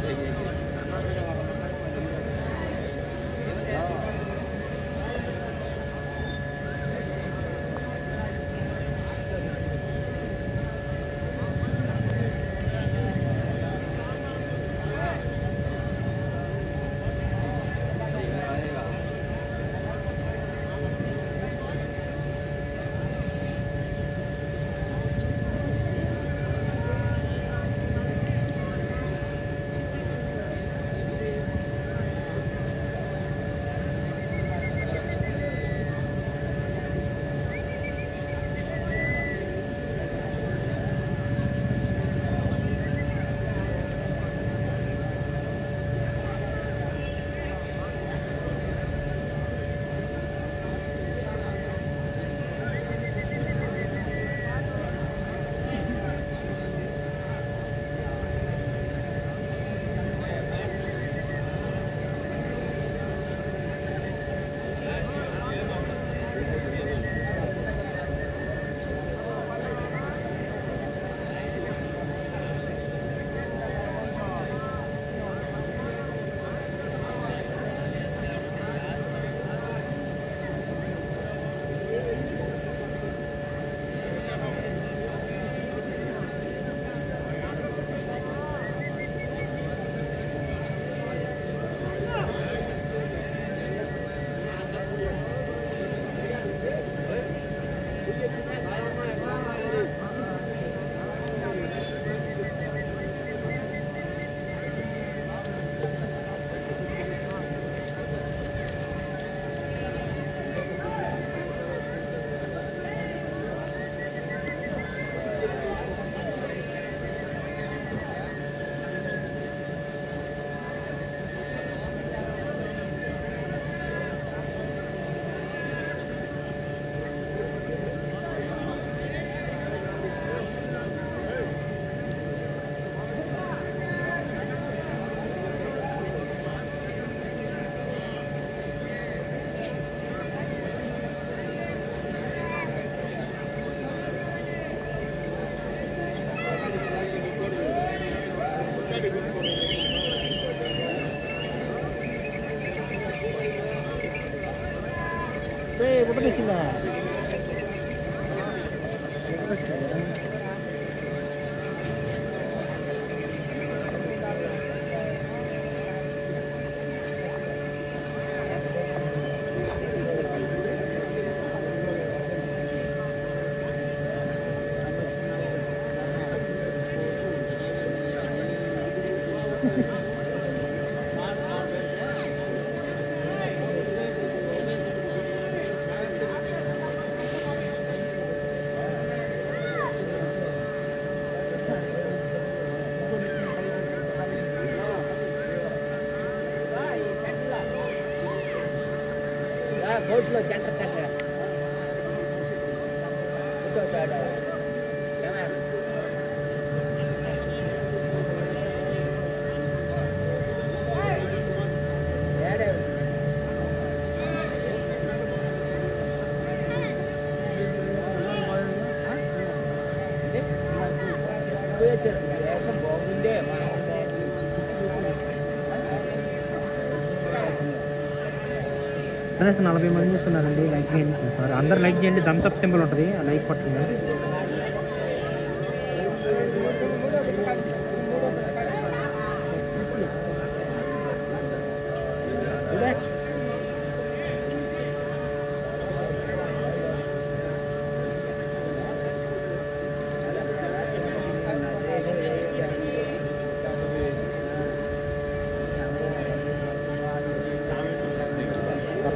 Thank you. Friends నలభై మంది చూస్తున్నారండి లైక్ చేయండి. సారీ అందరు లైక్ చేయండి థమ్స్ అప్ సింబల్ ఉంటుంది లైక్ కొట్టండి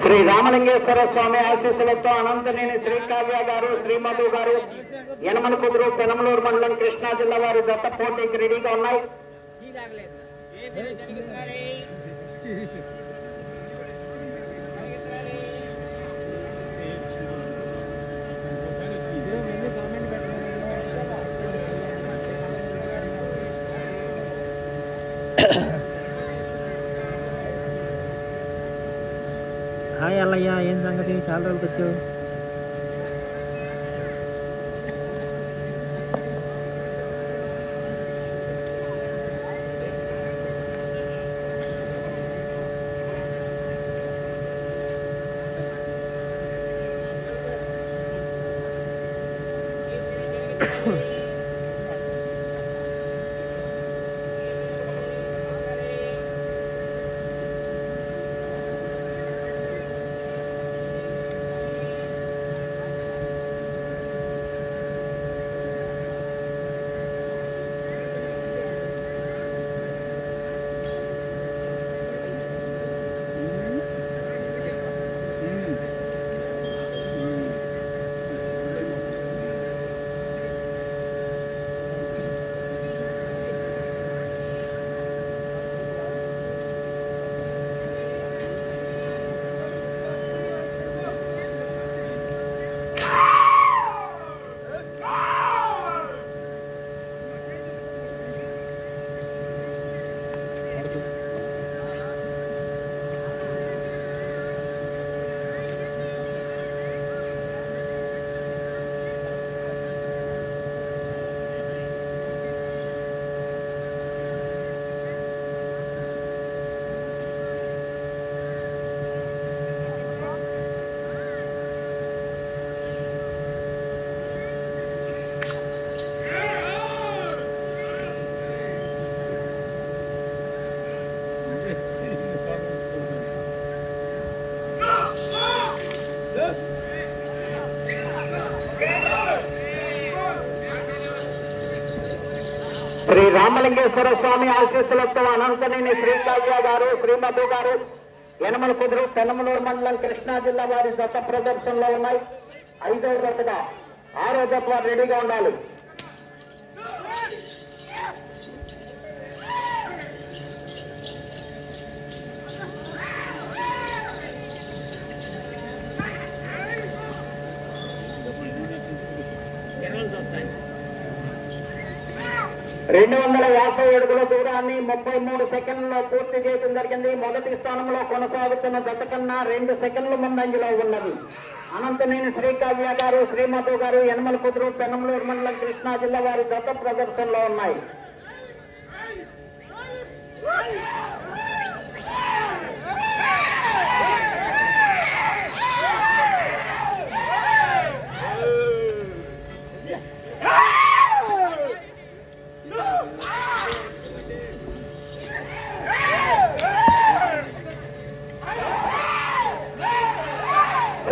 శ్రీ రామలింగేశ్వర స్వామి ఆశీస్సులతో అనంతనేని శ్రీ కావ్య గారు శ్రీమధు గారు యనమల కుదురు పెనమలూరు మండలం కృష్ణా జిల్లా వారి దత్త పోటీకి రెడీగా ఉన్నాయి. बढ़िया चल रहा बच्चों రామలింగేశ్వర స్వామి ఆశీస్సులతో అనంతనేని శ్రీ కావ్య గారు శ్రీమధు గారు యనమల కుదురు పెనమలూరు మండలం కృష్ణా జిల్లా వారి దత్త ప్రదర్శనలో ఉన్నాయి. ఐదవ జతగా ఆరో జత రెడీగా ఉండాలి. రెండు వందల యాభై అడుగుల దూరాన్ని ముప్పై మూడు సెకండ్లలో పూర్తి చేయడం జరిగింది. మొదటి స్థానంలో కొనసాగుతున్న జత కన్నా రెండు సెకండ్ల ముందంజలో ఉన్నది. అనంతనేని శ్రీకావ్య గారు శ్రీమధు గారు యనమల కుదురు పెనమలూరు మండలం కృష్ణా జిల్లా వారి జత ప్రదర్శనలో ఉన్నాయి.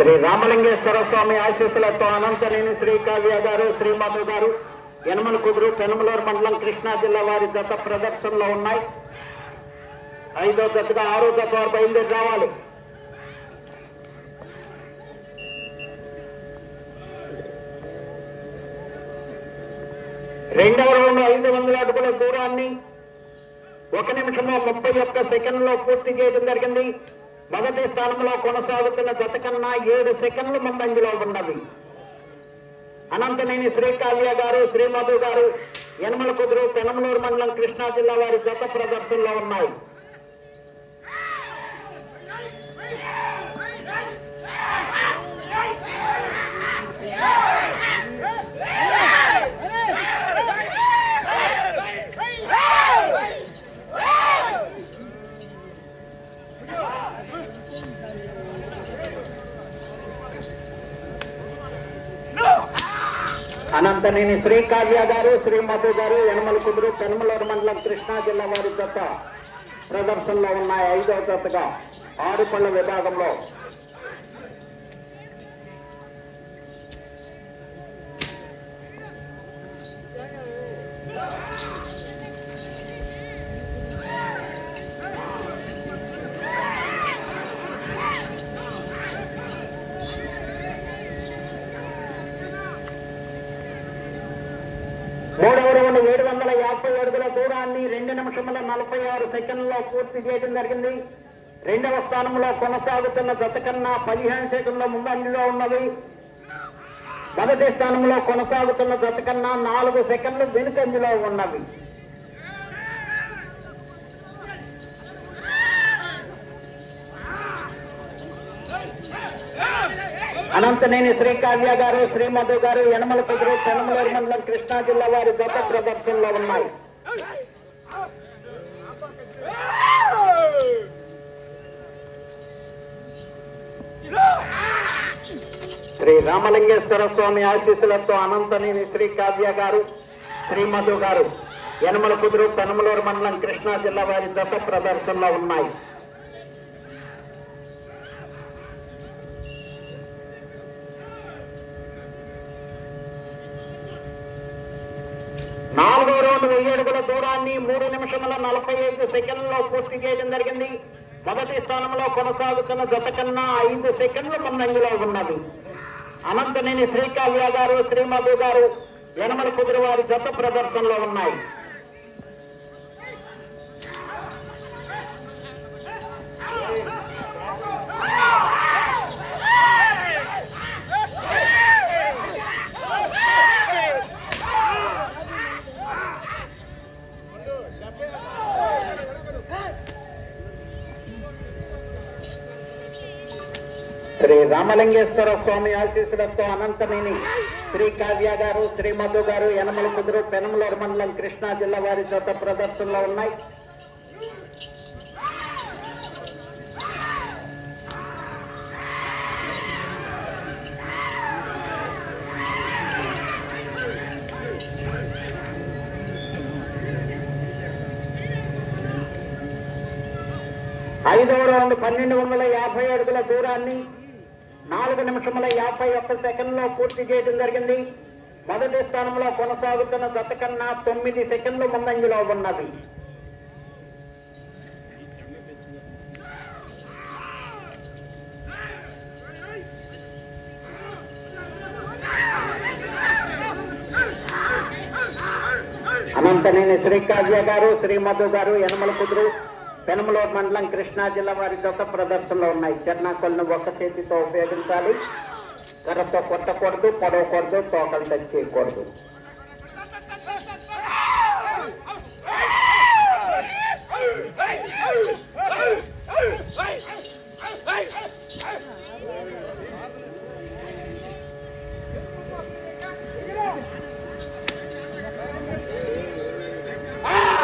శ్రీ రామలింగేశ్వర స్వామి ఆశీస్సులతో అనంతనేని శ్రీ కావ్య గారు శ్రీమధు గారు యనమల కుదురు పెనమలూరు మండలం కృష్ణా జిల్లా వారి జత ప్రదర్శనలో ఉన్నాయి. ఐదో జతగా ఆరో జత వారు బయలుదేరి రావాలి. రెండవ రౌండ్ ఐదు వందల అడుగుల దూరాన్ని ఒక నిమిషంలో ముప్పై ఒక్క సెకండ్లో పూర్తి చేయడం జరిగింది. మొదటి స్థానంలో కొనసాగుతున్న జత కన్నా ఏడు సెకండ్లు ముందంజలో ఉన్నది. అనంతనేని శ్రీకావ్య గారు శ్రీమధు గారు యనమల కుదురు పెనమలూరు మండలం కృష్ణా జిల్లా వారి జత ప్రదర్శనలో ఉన్నాయి. అనంతనేని శ్రీకావ్య గారు శ్రీమతి గారు యనమల కుదురు పెనమలూరు మండలం కృష్ణా జిల్లా వారి జత ప్రదర్శనలో ఉన్నాయి. ఐదవ జతగా ఆరు పళ్ళ విభాగంలో దూరాన్ని రెండు నిమిషముల నలభై ఆరు సెకండ్లో పూర్తి చేయడం జరిగింది. రెండవ స్థానంలో కొనసాగుతున్న జత కన్నా పదిహేను సెకండ్ల ముందంజలో ఉన్నది. మొదటి స్థానంలో కొనసాగుతున్న జత కన్నా నాలుగు సెకండ్లు వెనుకంజలో ఉన్నవి. అనంతనేని శ్రీకావ్య గారు శ్రీమధు గారు యనమల కుదురు పెనమలూరు మండలం కృష్ణా జిల్లా వారి జత ప్రదర్శనలో ఉన్నాయి. శ్రీ రామలింగేశ్వర స్వామి ఆశీస్సులతో అనంతనేని శ్రీ కావ్య గారు శ్రీమధు గారు యనమల కుదురు పెనమలూరు మండలం కృష్ణా జిల్లా వారి దత్త ప్రదర్శనలో ఉన్నాయి. నాలుగో రౌండ్ వెయ్యి అడుగుల దూరాన్ని మూడు నిమిషముల నలభై ఐదు సెకండ్లలో పూర్తి చేయడం జరిగింది. మొదటి స్థానంలో కొనసాగుతున్న జత కన్నా ఐదు సెకండ్లు ముందంజలో ఉన్నది. అనంతనేని శ్రీకావ్య గారు శ్రీమధు గారు యనమల కుదిరి వారి జత ప్రదర్శనలో ఉన్నాయి. శ్రీ రామలింగేశ్వర స్వామి ఆశీస్సులతో అనంతనేని శ్రీ కావ్య గారు శ్రీ మధు గారు యనమల కుదురు పెనమలూరు మండలం కృష్ణా జిల్లా వారి జత ప్రదర్శనలో ఉన్నాయి. ఐదవ రౌండ్ పన్నెండు వందల యాభై అడుగుల దూరాన్ని నాలుగు నిమిషముల యాభై ఒక్క సెకండ్లో పూర్తి చేయడం జరిగింది. మొదటి స్థానంలో కొనసాగుతున్న జత కన్నా తొమ్మిది సెకండ్లు ముందంజలో ఉన్నది. అనంతనేని శ్రీకావ్య గారు శ్రీ మధు గారు యనమల కుదురు పెనమలూరు మండలం కృష్ణా జిల్లా వారి జత ప్రదర్శనలో ఉన్నాయి. చెర్నాకొలను ఒక్క చేతితో ఉపయోగించాలి. కర్రతో కొట్టకూడదు పొడవకూడదు తోకలు టచ్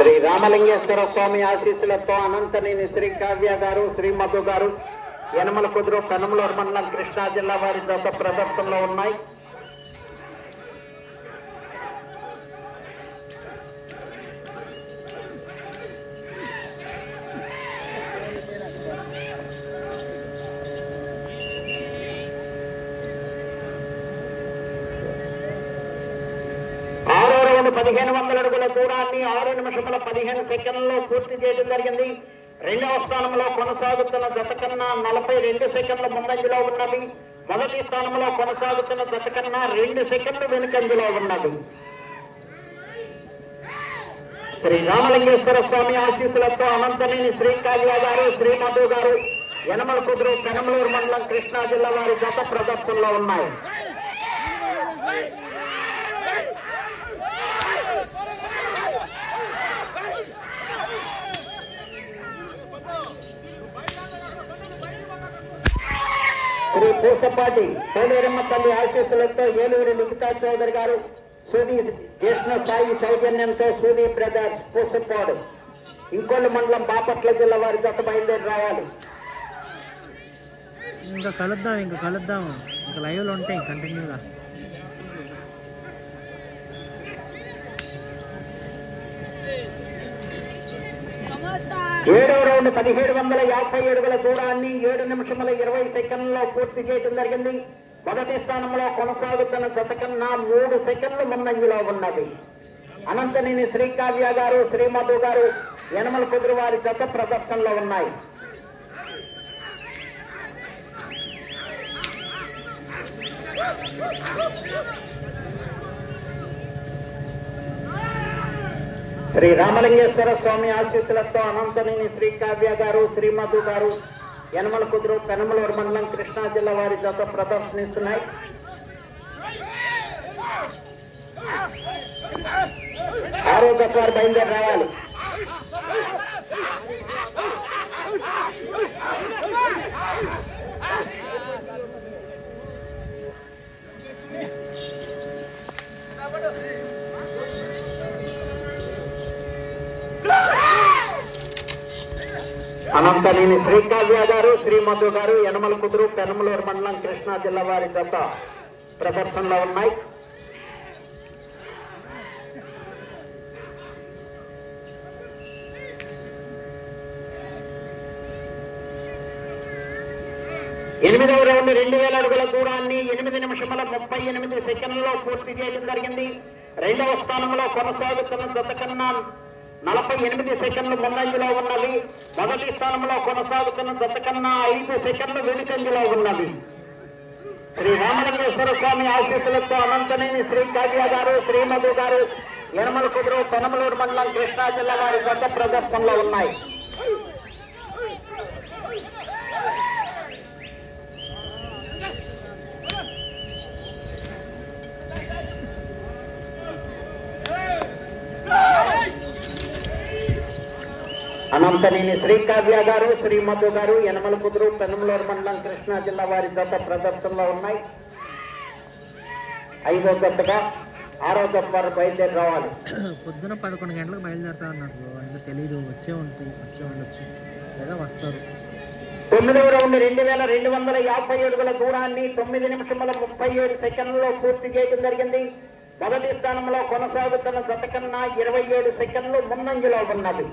శ్రీ రామలింగేశ్వర స్వామి ఆశీస్సులతో అనంతనేని శ్రీ కావ్య గారు శ్రీ మధు గారు యనమల కుదురు పెనమలూరు మండలం కృష్ణా జిల్లా వారి దశ ప్రదర్శనలో ఉన్నాయి. ఆరు నిమిషముల పదిహేను సెకండ్లలో పూర్తి చేయడం జరిగింది. రెండవ స్థానంలో కొనసాగుతున్న జత కన్నా నలభై రెండు సెకండ్ల ముందంజలో ఉన్నది. మొదటి స్థానంలో కొనసాగుతున్న జత కన్నా రెండు సెకండ్లు వెనుకంజలో ఉన్నది. శ్రీ రామలింగేశ్వర స్వామి ఆశీస్సులతో అనంతనేని శ్రీ కావ్య గారు శ్రీ మధు గారు యనమల కుదురు పెనమలూరు మండలం కృష్ణా జిల్లా వారి జత ప్రదర్శనలో ఉన్నాయి. శ్రీ పూసపాటి పోలేరమ్మ తల్లి ఆశీస్సులతో ఏలూరు లిఖితా చౌదరి గారు సూది జ్యేష్ఠ సాయి సౌజన్యంతో సూది బ్రదర్స్ పూసపాడు. ఇంకోళ్ళు మండలం బాపట్ల జిల్లా వారి జత బయలుదేరి రావాలి. ఇంకా కలుద్దాం ఇంకా కలుద్దాం. ఇంకా లైవ్లో ఉంటాయి కంటిన్యూగా ఏడవ రౌండ్ పదిహేడు వందల యాభై అడుగుల దూరాన్ని ఏడు నిమిషముల ఇరవై సెకండ్లలో పూర్తి చేయడం జరిగింది. మొదటి స్థానంలో కొనసాగుతున్న జతకన్నా మూడు సెకండ్లు ముందంజలో ఉన్నది. అనంతనేని శ్రీకావ్య గారు శ్రీమధు గారు యనమల కుదురు వారి జత ప్రదర్శనలో ఉన్నాయి. శ్రీ రామలింగేశ్వర స్వామి ఆశీస్సులతో అనంతనేని శ్రీ కావ్య గారు శ్రీమధు గారు యనమల కుదురు పెనమలూరు మండలం కృష్ణా జిల్లా వారి జత ప్రదర్శనిస్తున్నాయి. ఆరో జత వారు బయలుదేరి రావాలి. అనంతనేని శ్రీకావ్య గారు శ్రీమధు గారు యనమల కుదురు పెనమలూరు మండలం కృష్ణా జిల్లా వారి జత ప్రదర్శనలో ఉన్నాయి. ఎనిమిదవ రౌండ్ రెండు వేల అడుగుల దూరాన్ని ఎనిమిది నిమిషముల ముప్పై ఎనిమిది సెకండ్లలో పూర్తి చేయడం జరిగింది. రెండవ స్థానంలో కొనసాగుతున్న జత కన్నా నలభై ఎనిమిది సెకండ్లు ముందంజలో ఉన్నవి మొదటి స్థానంలో కొనసాగుతున్న జత కన్నా ఐదు సెకండ్లు వెనుకంజలో ఉన్నవి శ్రీ రామలింగేశ్వర స్వామి ఆశీస్సులతో అనంతనేని శ్రీ కావ్య గారు శ్రీమధు గారు యనమల కుదురు పెనమలూరు మండలం కృష్ణా జిల్లా వారి గత ప్రదర్శనలో ఉన్నాయి. అనంతనేని శ్రీ కావ్య గారు శ్రీమధు గారు యనమల కుదురు పెనమలూరు మండలం కృష్ణా జిల్లా వారి జత ప్రదర్శనలో ఉన్నాయి. ఐదో జతగా ఆరో జత వారు బయలుదేరి రావాలి. పొద్దున పదకొండు గంటలకు బయలుదేరుతా బ్రో ఇంకా తెలియదు వచ్చే ఉంటాయి వచ్చే ఉండొచ్చు. లేదా వస్తారు. తొమ్మిదవ రౌండ్ రెండు వేల రెండు వందల యాభై అడుగుల దూరాన్ని తొమ్మిది నిమిషముల ముప్పై ఏడు సెకండ్లలో పూర్తి చేయడం జరిగింది. మొదటి స్థానంలో కొనసాగుతున్న జత కన్నా ఇరవై ఏడు సెకండ్లు ముందంజలో ఉన్నది.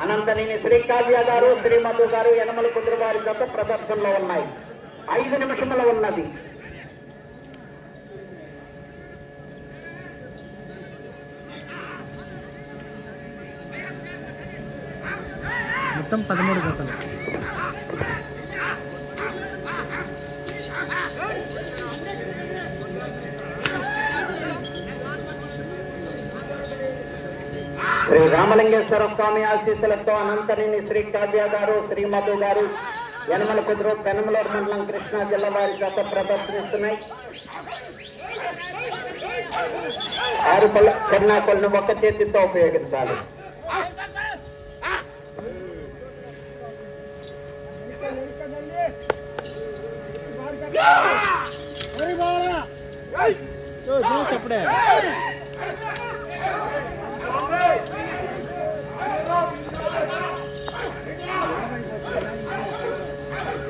అనంతనేని శ్రీ కావ్య గారు శ్రీమధు గారు యనమల కుదురు వారి జత ప్రదర్శనలో ఉన్నాయి. ఐదు నిమిషముల ఉన్నది. మొత్తం పదమూడు జతలు. శ్రీ రామలింగేశ్వర స్వామి ఆశీస్సులతో అనంతనేని శ్రీ కావ్య గారు శ్రీమధు గారు యనమల కుదురు పెనమలూరు మండలం కృష్ణా జిల్లా వారి జత ప్రదర్శనిస్తున్నాయి ఆరు పళ్ళ చెన్నాకొలను ఒక్క చేతితో ఉపయోగించాలి. అప్పుడే.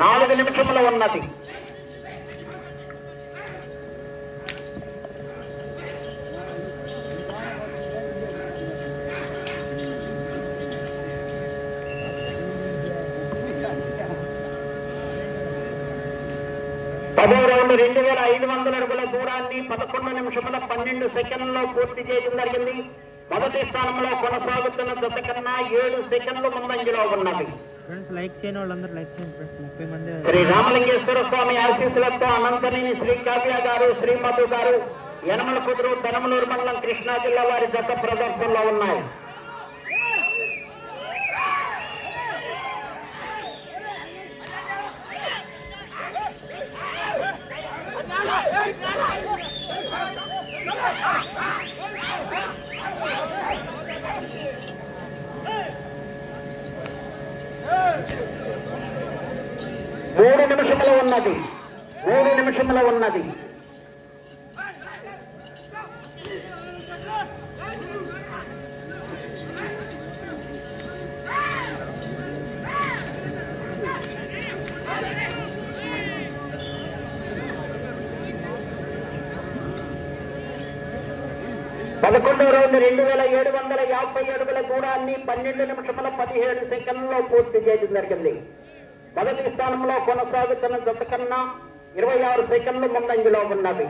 నాలుగు నిమిషముల ఉన్నది. పదో రౌండ్ రెండు వేల ఐదు వందల అడుగుల దూరాన్ని పదకొండు నిమిషముల పన్నెండు సెకండ్లలో పూర్తి చేయడం జరిగింది. మొదటి స్థానంలో కొనసాగుతున్న జత కన్నా ఏడు సెకండ్లు ముందంజలో ఉన్నది ఫ్రెండ్స్ లైక్ చేయని వాళ్ళందరూ లైక్ చేయండి ఫ్రెండ్స్ ముప్పై మంది శ్రీ రామలింగేశ్వర స్వామి ఆశీస్సులతో అనంతనేని శ్రీ కావ్య గారు శ్రీమధు గారు యనమల కుదురు పెనమలూరు మండలం కృష్ణా జిల్లా వారి జత ప్రదర్శనలో ఉన్నాయి. మూడు నిమిషముల ఉన్నది. మూడు నిమిషముల ఉన్నది. పదకొండో రౌండ్ రెండు వేల ఏడు వందల యాభై అడుగుల దూరాన్ని పన్నెండు నిమిషముల పదిహేడు సెకండ్లలో పూర్తి చేయడం జరిగింది. మొదటి స్థానంలో కొనసాగుతున్న జత కన్నా ఇరవై ఆరు సెకండ్లు ముందంజలో ఉన్నది.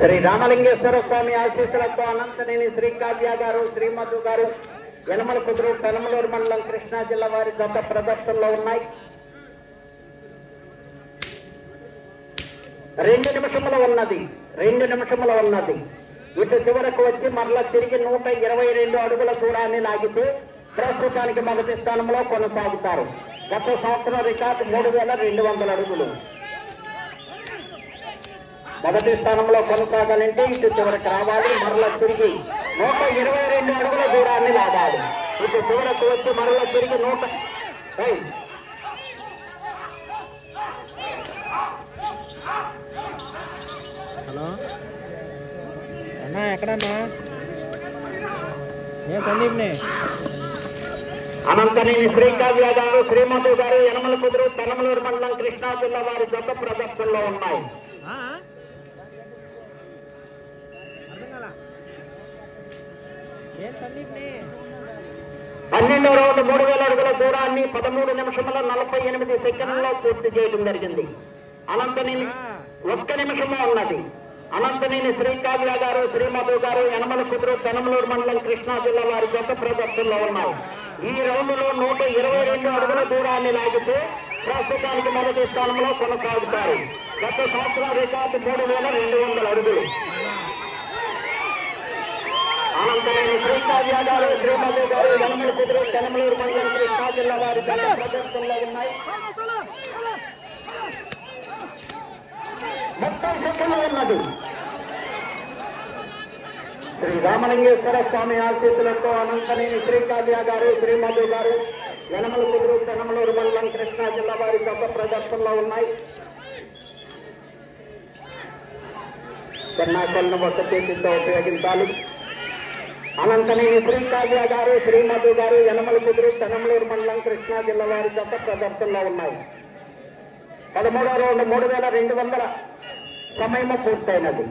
శ్రీ రామలింగేశ్వర స్వామి ఆశీస్సులతో అనంతనేని శ్రీ కావ్య గారు శ్రీమధు గారు యనమల కుదురు పెనమలూరు మండలం కృష్ణా జిల్లా వారి గత ప్రదర్శనలో ఉన్నాయి. రెండు నిమిషముల ఉన్నది. రెండు నిమిషముల ఉన్నది. ఇటు చివరకు వచ్చి మరలా తిరిగి నూట ఇరవై రెండు అడుగుల దూరాన్ని లాగితే ప్రస్తుతానికి మొదటి స్థానంలో కొనసాగుతారు. గత సంవత్సరం రికార్డు మూడు వేల రెండు వందల అడుగులు. మొదటి స్థానంలో కొనసాగాలంటే ఇటు చివరికి రావాలి మరలా తిరిగి నూట ఇరవై రెండు అడుగుల దూరాన్ని లాగాలి. ఇటు చివరకు వచ్చి మరలా తిరిగి నూట హలో. అన్నా ఎక్కడన్నా? ఏ సందీప్ని? అనంతనేని శ్రీకావ్య గారు శ్రీమతి గారు యనమల కుదురు పెనమలూరు మండలం కృష్ణా జిల్లా వారి జత ప్రదర్శనలో ఉన్నాయి. పన్నెండో రౌండ్ మూడు వేల అడుగుల దూరాన్ని పదమూడు నిమిషముల నలభై ఎనిమిది సెకండ్లలో పూర్తి చేయడం జరిగింది. అనంతనేని ఒక్క నిమిషమే ఉన్నది. అనంతనేని శ్రీకావ్య గారు శ్రీమధు గారు యనమల కుదురు పెనమలూరు మండలం కృష్ణా జిల్లా వారి జత ప్రదర్శనలో ఉన్నారు ఈ రౌండ్లో నూట ఇరవై రెండు అడుగుల దూరాన్ని లాగితే ప్రస్తుతానికి మొదటి స్థానంలో కొనసాగుతారు. గత సంవత్సరం రికార్డు మూడు వేల రెండు వందల అడుగులు. అనంతమైన శ్రీకావ్య గారు శ్రీమధు గారు యనమల కుదురు పెనమలూరు మండలం కృష్ణా జిల్లా వారి జత ప్రదర్శనలో ఉన్నాయి. పక్కనే ఉన్నది. శ్రీ రామలింగేశ్వర స్వామి ఆశీస్సులతో అనంతనేని శ్రీకావ్య గారు శ్రీమధు గారు యనమల కుదురు పెనమలూరు మండలం కృష్ణా జిల్లా వారి గొప్ప ప్రదర్శనలో ఉన్నాయి. చెన్నాకొలను ఒక చేతితో ఉపయోగించాలి. అనంతనేని శ్రీకావ్య గారు శ్రీమధు గారు యనమల కుదురు పెనమలూరు మండలం కృష్ణా జిల్లా వారి గొప్ప ప్రదర్శనలో ఉన్నాయి. పదమూడో రౌండ్ మూడు వేల రెండు వందల సమయము పూర్తయినది